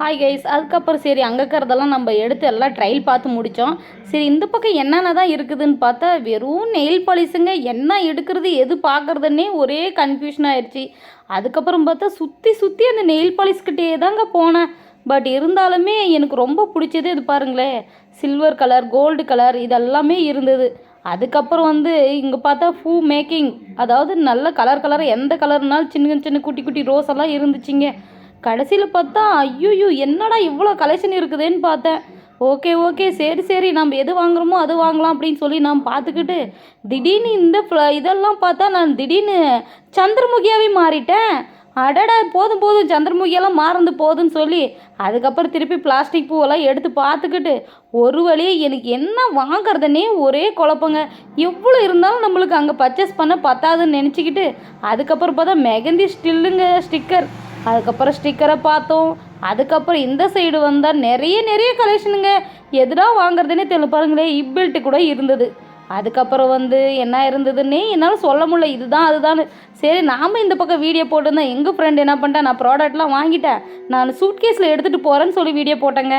Hi guys அதுக்கப்புறம் சரி அங்கே இருக்கிறதெல்லாம் நம்ம எடுத்து எல்லாம் ட்ரையல் பார்த்து முடித்தோம் சரி இந்த பக்கம் என்னென்ன தான் இருக்குதுன்னு பார்த்தா வெறும் நெயில் பாலிஷுங்க என்ன எடுக்கிறது எது பார்க்குறதுன்னே ஒரே கன்ஃபியூஷன் ஆயிடுச்சு அதுக்கப்புறம் பார்த்தா சுற்றி சுற்றி அந்த நெயில் பாலிஷ்கிட்டே தாங்க போனேன். பட் இருந்தாலுமே எனக்கு ரொம்ப பிடிச்சதே இது பாருங்களேன் சில்வர் கலர் கோல்டு கலர் இதெல்லாமே இருந்தது. அதுக்கப்புறம் வந்து இங்கே பார்த்தா பூ மேக்கிங் அதாவது நல்ல கலர் கலர் எந்த கலர்னாலும் சின்ன சின்ன குட்டி குட்டி ரோஸ் எல்லாம் இருந்துச்சுங்க. கடைசியில் பார்த்தா ஐயோயோ என்னடா இவ்வளோ கலெக்ஷன் இருக்குதுன்னு பார்த்தேன். ஓகே ஓகே சரி சரி நம்ம எது வாங்குறோமோ அது வாங்கலாம் அப்படின்னு சொல்லி நான் பார்த்துக்கிட்டு திடீர்னு இந்த ஃப்ள- இதெல்லாம் பார்த்தா நான் திடீர்னு சந்திரமுகியாகவே மாறிட்டேன். அடடா போதும் போதும் சந்திரமுகியெல்லாம் மாறந்து போதுன்னு சொல்லி அதுக்கப்புறம் திருப்பி பிளாஸ்டிக் பூவெல்லாம் எடுத்து பார்த்துக்கிட்டு ஒரு வழியே எனக்கு என்ன வாங்குறதுனே ஒரே குழப்பங்க. எவ்வளோ இருந்தாலும் நம்மளுக்கு அங்கே பர்ச்சேஸ் பண்ண பத்தாதுன்னு நினச்சிக்கிட்டு அதுக்கப்புறம் பார்த்தா மெகந்தி ஸ்டில்லுங்க ஸ்டிக்கர் அதுக்கப்புறம் ஸ்டிக்கரை பார்த்தோம். அதுக்கப்புறம் இந்த சைடு வந்தால் நிறைய நிறைய கலெக்ஷனுங்க எதுடா வாங்குறதுனே தெரியல பாருங்களேன் இப்பில்ட்டு கூட இருந்தது. அதுக்கப்புறம் வந்து என்ன இருந்ததுன்னே என்னால் சொல்ல முடியல. இதுதான் அதுதான் சரி நாம் இந்த பக்கம் வீடியோ போட்டிருந்தேன் எங்கள் ஃப்ரெண்ட் என்ன பண்ணிட்டேன் நான் ப்ராடக்ட்லாம் வாங்கிட்டேன். நான் சூட்கேஸில் எடுத்துகிட்டு போகிறேன்னு சொல்லி வீடியோ போட்டேங்க.